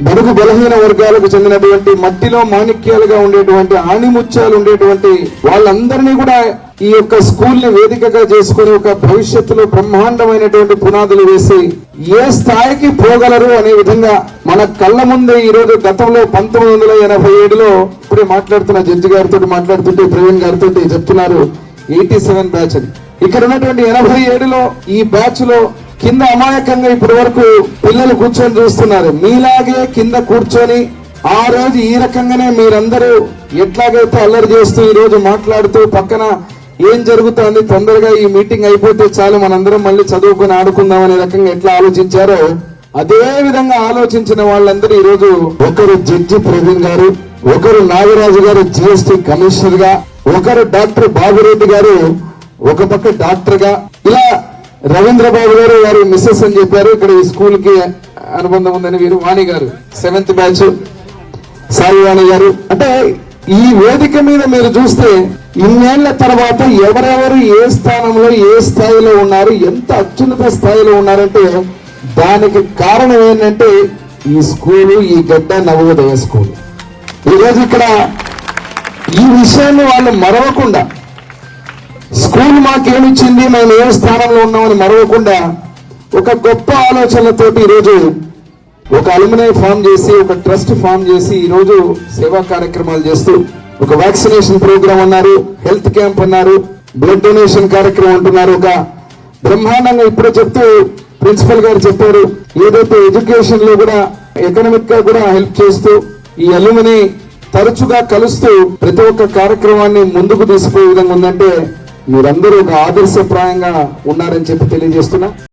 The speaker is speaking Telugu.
బడుగు బలహీన వర్గాలకు చెందినటువంటి మట్టిలో మాణిక్యాలుగా ఉండేటువంటి ఆణిముత్యాలు ఉండేటువంటి వాళ్ళందరినీ కూడా ఈ యొక్క స్కూల్ని వేదికగా చేసుకుని ఒక భవిష్యత్తులో బ్రహ్మాండమైనటువంటి పునాదులు వేసి ఏ స్థాయికి పోగలరు అనే విధంగా మన కళ్ళ ముందే ఈ రోజు గతంలో పంతొమ్మిది వందల ఎనభై ఏడులో ఇప్పుడే మాట్లాడుతున్న జడ్జి గారితో మాట్లాడుతుంటే ప్రవీణ్ గారితో చెప్తున్నారు ఎయిటీ సెవెన్ బ్యాచ్ అని. ఇక్కడ ఉన్నటువంటి ఎనభై ఏడులో ఈ బ్యాచ్లో కింద అమాయకంగా ఇప్పటి వరకు పిల్లలు కూర్చొని చూస్తున్నారు. మీలాగే కింద కూర్చొని ఆ రోజు ఈ రకంగానే మీరందరూ ఎట్లాగైతే అల్లరి చేస్తూ ఈ రోజు మాట్లాడుతూ పక్కన ఏం జరుగుతుంది తొందరగా ఈ మీటింగ్ అయిపోతే చాలు మనందరం మళ్ళీ చదువుకొని ఆడుకుందాం అనే రకంగా ఎట్లా ఆలోచించారో అదే విధంగా ఆలోచించిన వాళ్ళందరూ ఈ రోజు ఒకరు జడ్జి ప్రవీణ్ గారు ఒకరు నాగరాజు గారు జిఎస్టి కమిషనర్గా ఒకరు డాక్టర్ బాబురెడ్డి గారు ఒక పక్క డాక్టర్గా ఇలా రవీంద్ర బాబు గారు వారు మిస్సెస్ అని చెప్పారు. ఇక్కడ ఈ స్కూల్కి అనుబంధం ఉందని వీరు వాణి గారు సెవెంత్ బ్యాచ్ సాయి వాణి గారు. అంటే ఈ వేదిక మీద మీరు చూస్తే ఇన్నేళ్ళ తర్వాత ఎవరెవరు ఏ స్థానంలో ఏ స్థాయిలో ఉన్నారు ఎంత అత్యున్నత స్థాయిలో ఉన్నారంటే దానికి కారణం ఏంటంటే ఈ స్కూలు ఈ గడ్డ నవోదయ స్కూల్. ఈరోజు ఇక్కడ ఈ విషయాన్ని వాళ్ళు మరవకుండా స్కూల్ మాకేమిచ్చింది? మేము ఏ స్థానంలో ఉన్నామని మరవకుండా ఒక గొప్ప ఆలోచనలతోటి ఈరోజు ఒక అలుమినై ఫామ్ చేసి ఒక ట్రస్ట్ ఫామ్ చేసి ఈరోజు సేవా కార్యక్రమాలు చేస్తూ ఒక వ్యాక్సినేషన్ ప్రోగ్రామ్ అన్నారు హెల్త్ క్యాంప్ అన్నారు బ్లడ్ డొనేషన్ కార్యక్రమం అంటున్నారు. ఒక బ్రహ్మాండంగా ఇప్పుడే చెప్తూ ప్రిన్సిపల్ గారు చెప్పారు ఏదైతే ఎడ్యుకేషన్లో కూడా ఎకనామిక్గా కూడా హెల్ప్ చేస్తూ ఈ అలుమిని తరచుగా కలుస్తూ ప్రతి ఒక్క కార్యక్రమాన్ని ముందుకు తీసుకునే విధంగా ఉందంటే మీరందరూ ఒక ఆదర్శప్రాయంగా ఉన్నారని చెప్పి తెలియజేస్తున్నా.